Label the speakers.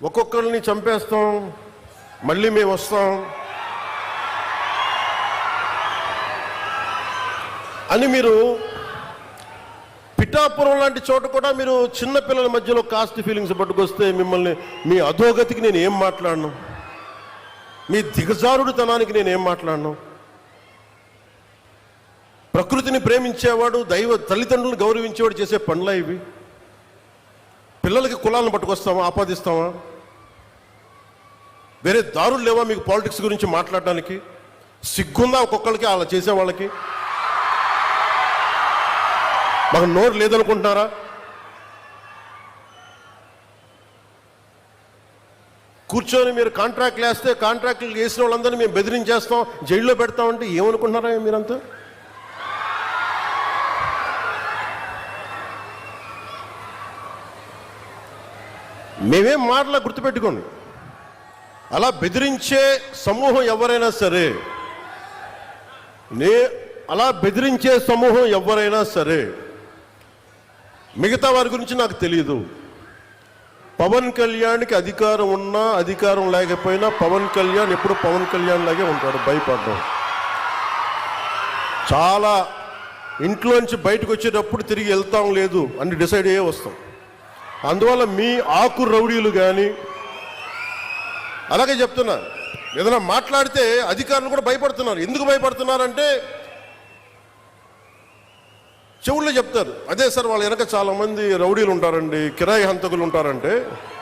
Speaker 1: ఒక్కొక్కరిని చంపేస్తాం మళ్ళీ మేము వస్తాం అని మీరు పిఠాపురం లాంటి చోట కూడా మీరు చిన్నపిల్లల మధ్యలో కాస్ట్ ఫీలింగ్స్ పట్టుకొస్తే మిమ్మల్ని మీ అధోగతికి నేను ఏం మాట్లాడను? మీ దిగజారుడుతనానికి నేను ఏం మాట్లాడను? ప్రకృతిని ప్రేమించేవాడు దైవ తల్లిదండ్రులను గౌరవించేవాడు చేసే పనులా ఇవి. పిల్లలకి కులాలను పట్టుకొస్తామా ఆపాదిస్తామా వేరే దారులు లేవా మీకు పాలిటిక్స్ గురించి మాట్లాడడానికి? సిగ్గుందా ఒక్కొక్కరికి అలా చేసే వాళ్ళకి? మాకు నోరు లేదనుకుంటున్నారా? కూర్చొని మీరు కాంట్రాక్ట్లు వేస్తే కాంట్రాక్ట్లు వేసిన వాళ్ళందరినీ మేము బెదిరించేస్తాం జైల్లో పెడతామంటే ఏమనుకుంటున్నారా మీరంతా? మేమేం మాటలా గుర్తుపెట్టుకోండి. అలా బెదిరించే సమూహం ఎవరైనా సరే నే అలా బెదిరించే సమూహం ఎవరైనా సరే మిగతా వారి గురించి నాకు తెలియదు పవన్ కళ్యాణ్కి అధికారం ఉన్నా అధికారం లేకపోయినా పవన్ కళ్యాణ్ ఎప్పుడు పవన్ కళ్యాణ్ లాగే ఉంటాడు భయపడడం. చాలా ఇంట్లోంచి బయటకు వచ్చేటప్పుడు తిరిగి వెళ్తాం లేదు అని డిసైడ్ అయ్యే వస్తాం. అందువల్ల మీ ఆకు రౌడీలు కానీ అలాగే చెప్తున్నా ఏదైనా మాట్లాడితే అధికారులు కూడా భయపడుతున్నారు. ఎందుకు భయపడుతున్నారంటే చెవుల్లో చెప్తారు. అదే సార్ వాళ్ళ వెనక చాలా మంది రౌడీలు ఉంటారండి కిరాయి హంతకులు ఉంటారంటే